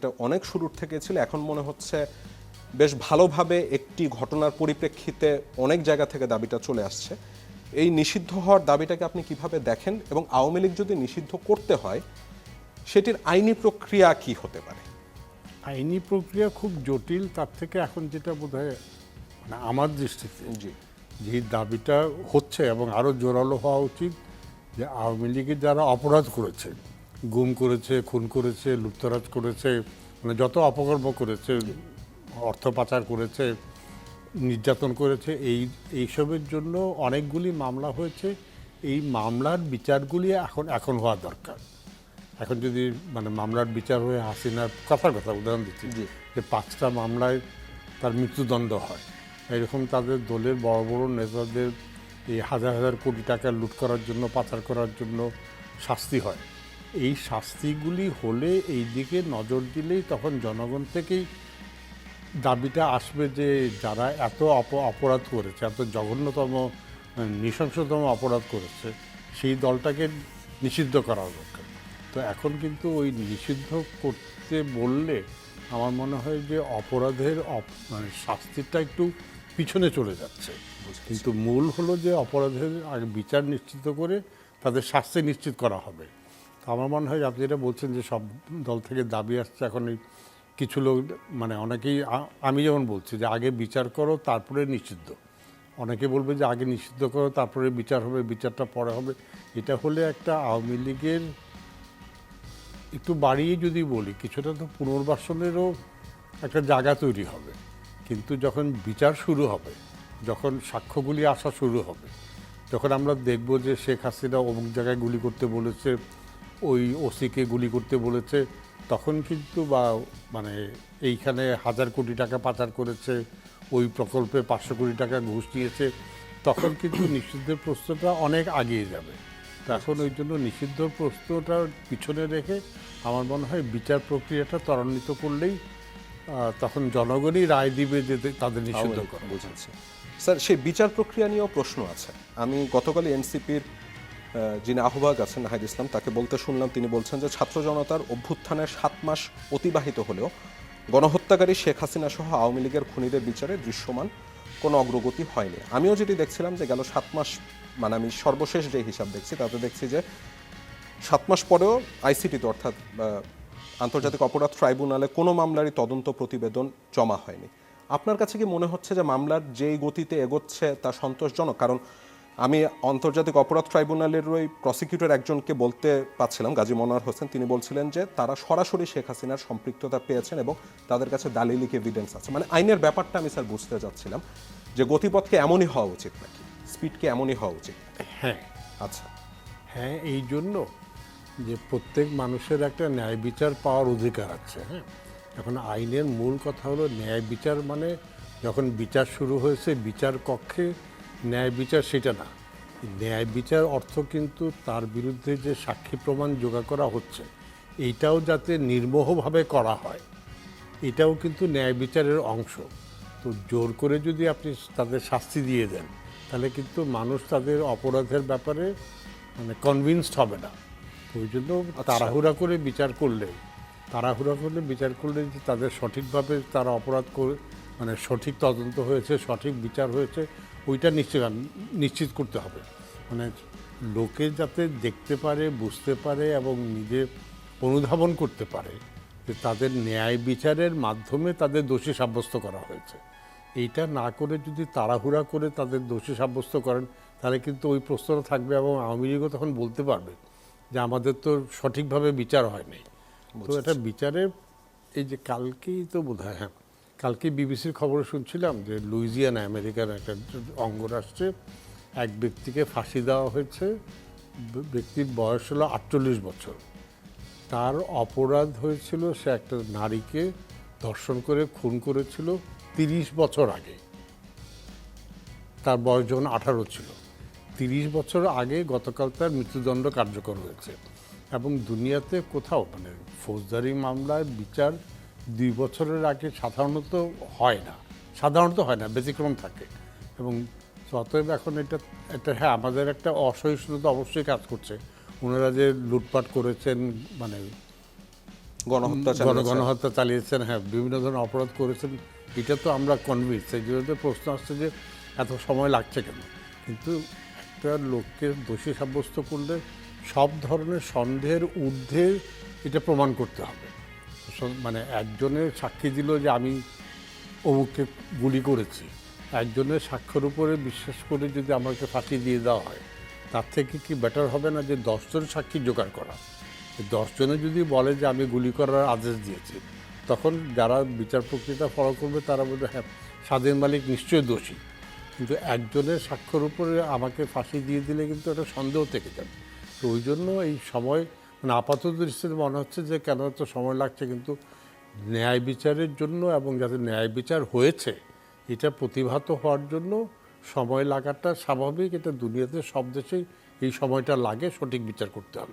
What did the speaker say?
এটা অনেক শুরুর থেকে ছিল এখন মনে হচ্ছে বেশ ভালোভাবে একটি ঘটনার পরিপ্রেক্ষিতে অনেক জায়গা থেকে দাবিটা চলে আসছে। এই নিষিদ্ধ হওয়ার দাবিটাকে আপনি কীভাবে দেখেন এবং আওয়ামী লীগ যদি নিষিদ্ধ করতে হয় সেটির আইনি প্রক্রিয়া কি হতে পারে? আইনি প্রক্রিয়া খুব জটিল তার থেকে এখন যেটা বোধ হয় মানে আমার দৃষ্টিতে জি। যে দাবিটা হচ্ছে এবং আরও জোরালো হওয়া উচিত যে আওয়ামী লীগের যারা অপরাধ করেছে গুম করেছে খুন করেছে লুপ্তরাজ করেছে মানে যত অপকর্ম করেছে অর্থ পাচার করেছে নির্যাতন করেছে এই এইসবের জন্য অনেকগুলি মামলা হয়েছে। এই মামলার বিচারগুলি এখন এখন হওয়া দরকার। এখন যদি মানে মামলার বিচার হয়ে হাসিনার কথার কথা উদাহরণ দিচ্ছি যে পাঁচটা মামলায় তার মৃত্যুদণ্ড হয়। এরকম তাদের দলের বড় বড় নেতাদের এই হাজার হাজার কোটি টাকা লুট করার জন্য পাচার করার জন্য শাস্তি হয়। এই শাস্তিগুলি হলে এই দিকে নজর দিলেই তখন জনগণ থেকেই দাবিটা আসবে যে যারা এত অপ- অপরাধ করেছে এত জঘন্যতম নৃশংসতম অপরাধ করেছে সেই দলটাকে নিষিদ্ধ করা দরকার। তো এখন কিন্তু ওই নিষিদ্ধ করতে বললে আমার মনে হয় যে অপরাধের মানে শাস্তিটা একটু পিছনে চলে যাচ্ছে। কিন্তু মূল হলো যে অপরাধের আগে বিচার নিশ্চিত করে তাদের শাস্তি নিশ্চিত করা হবে। আমার মনে হয় আপনি যেটা বলছেন যে সব দল থেকে দাবি আসছে, এখন এই কিছু লোক মানে অনেকেই আমি যেমন বলছি যে আগে বিচার করো, তারপরে নিষিদ্ধ। অনেকে বলবে যে আগে নিষিদ্ধ করো, তারপরে বিচার হবে, বিচারটা পরে হবে। এটা হলে একটা আওয়ামী লীগের একটু বাড়িয়ে যদি বলি, কিছুটা তো পুনর্বাসনেরও একটা জায়গা তৈরি হবে। কিন্তু যখন বিচার শুরু হবে, যখন সাক্ষ্যগুলি আসা শুরু হবে, যখন আমরা দেখব যে শেখ হাসিনা অমুক জায়গায় গুলি করতে বলেছে ওই ওসিকে গুলি করতে বলেছে। তখন কিন্তু বা মানে এইখানে হাজার কোটি টাকা পাচার করেছে ওই প্রকল্পে পাঁচশো কোটি টাকা ঘুষ নিয়েছে তখন কিন্তু নিষিদ্ধের প্রশ্নটা অনেক আগিয়ে যাবে। এখন ওই জন্য নিষিদ্ধ প্রশ্নটা পিছনে রেখে আমার মনে হয় বিচার প্রক্রিয়াটা ত্বরান্বিত করলেই তখন জনগণই রায় দিবে যে তাদের নিষিদ্ধ করা। বুঝেছি স্যার সেই বিচার প্রক্রিয়া নিয়েও প্রশ্ন আছে। আমি গতকালই এনসিপির যিনি আহ্বায়ক আছেন নাহিদ ইসলাম, তাকে বলতে শুনলাম, তিনি বলছেন যে ছাত্র জনতার অভ্যুত্থানের সাত মাস অতিবাহিত হলেও গণহত্যাকারী শেখ হাসিনা সহ আওয়ামী লীগের খুনিদের বিচারে দৃশ্যমান কোনো অগ্রগতি হয়নি। আমিও যেটি দেখছিলাম যে গেল সাত মাস মানে আমি সর্বশেষ যে হিসাব দেখছি, তাতে দেখছি যে সাত মাস পরেও আইসিটিতে অর্থাৎ আন্তর্জাতিক অপরাধ ট্রাইব্যুনালে কোনো মামলারই তদন্ত প্রতিবেদন জমা হয়নি। আপনার কাছে কি মনে হচ্ছে যে মামলার যেই গতিতে এগোচ্ছে তা সন্তোষজনক? কারণ আমি আন্তর্জাতিক অপরাধ ট্রাইব্যুনালের ওই প্রসিকিউটর একজনকে বলতে পাচ্ছিলাম গাজী মনোয়ার হোসেন। তিনি বলছিলেন যে তারা সরাসরি শেখ হাসিনার সম্পৃক্ততা পেয়েছেন এবং তাদের কাছে দালিলিক এভিডেন্স আছে। মানে আইনের ব্যাপারটা আমি স্যার বুঝতে যাচ্ছিলাম যে গতিপথকে এমনই হওয়া উচিত নাকি? স্পিডকে এমনই হওয়া উচিত হ্যাঁ। আচ্ছা। হ্যাঁ এই জন্য যে প্রত্যেক মানুষের একটা ন্যায় বিচার পাওয়ার অধিকার আছে হ্যাঁ? এখন আইনের মূল কথা হলো ন্যায় বিচার মানে যখন বিচার শুরু হয়েছে বিচার কক্ষে ন্যায় বিচার সেটা না। ন্যায় বিচার অর্থ কিন্তু তার বিরুদ্ধে যে সাক্ষী প্রমাণ জোগাড় করা হচ্ছে এইটাও যাতে নির্মোহভাবে করা হয় এটাও কিন্তু ন্যায় বিচারের অংশ। তো জোর করে যদি আপনি তাদের শাস্তি দিয়ে দেন তাহলে কিন্তু মানুষ তাদের অপরাধের ব্যাপারে মানে কনভিনসড হবে না। ওই জন্য তাড়াহুড়া করে বিচার করলে তাড়াহুড়া করলে বিচার করলে যে তাদের সঠিকভাবে তারা অপরাধ করে মানে সঠিক তদন্ত হয়েছে সঠিক বিচার হয়েছে ওইটা নিশ্চিত নিশ্চিত করতে হবে। মানে লোকে যাতে দেখতে পারে বুঝতে পারে এবং নিজে অনুধাবন করতে পারে যে তাদের ন্যায় বিচারের মাধ্যমে তাদের দোষী সাব্যস্ত করা হয়েছে। এইটা না করে যদি তাড়াহুড়া করে তাদের দোষী সাব্যস্ত করেন তাহলে কিন্তু ওই প্রশ্নটা থাকবে এবং আওয়ামী লীগও তখন বলতে পারবে যে আমাদের তো সঠিকভাবে বিচার হয়নি। তো এটা বিচারে এই যে কালকেই তো বোধ হয় হ্যাঁ। কালকে বিবিসির খবরে শুনছিলাম যে লুইজিয়ানা, আমেরিকার একটা অঙ্গরাষ্ট্রে এক ব্যক্তিকে ফাঁসি দেওয়া হয়েছে। ব্যক্তির বয়স হলো আটচল্লিশ বছর। তার অপরাধ হয়েছিল, সে একটা নারীকে ধর্ষণ করে, খুন করেছিল তিরিশ বছর আগে। তার বয়স যখন আঠারো ছিল। তিরিশ বছর আগে গতকাল তার মৃত্যুদণ্ড কার্যকর হয়েছে। এবং দুনিয়াতে কোথাও মানে ফৌজদারি মামলায় বিচার দুই বছরের আগে সাধারণত হয় না। সাধারণত হয় না ব্যতিক্রম থাকে। এবং অতএব এখন এটা এটা হ্যাঁ আমাদের একটা অসহিষ্ণুতা অবশ্যই কাজ করছে। ওনারা যে লুটপাট করেছেন মানে গণহত্যা গণহত্যা চালিয়েছেন হ্যাঁ বিভিন্ন ধরনের অপরাধ করেছেন এটা তো আমরা কনভিন্স এই জন্য প্রশ্ন আসছে যে এত সময় লাগছে কেন? কিন্তু একটা লোককে দোষী সাব্যস্ত করলে সব ধরনের সন্দেহের ঊর্ধ্বে এটা প্রমাণ করতে হবে। মানে একজনের সাক্ষী দিল যে আমি অমুককে গুলি করেছি। একজনের সাক্ষ্যের উপরে বিশ্বাস করে যদি আমাকে ফাঁসি দিয়ে দেওয়া হয়, তার থেকে কি বেটার হবে না যে দশজন সাক্ষী জোগাড় করা? দশজনে যদি বলে যে আমি গুলি করার আদেশ দিয়েছি, তখন যারা বিচার প্রক্রিয়াটা ফলো করবে তারা বলবে হ্যাঁ স্বাধীন মালিক নিশ্চয়ই দোষী। কিন্তু একজনের সাক্ষ্যের উপরে আমাকে ফাঁসি দিয়ে দিলে কিন্তু একটা সন্দেহ থেকে যাবে। তো ওই জন্য এই সময় মানে আপাত দৃষ্টিতে মনে হচ্ছে যে কেন এত সময় লাগছে, কিন্তু ন্যায় বিচারের জন্য এবং যাতে ন্যায় বিচার হয়েছে, এটা প্রতিভাত হওয়ার জন্য সময় লাগাটা স্বাভাবিক। এটা দুনিয়াতে সব দেশেই এই সময়টা লাগে, সঠিক বিচার করতে হবে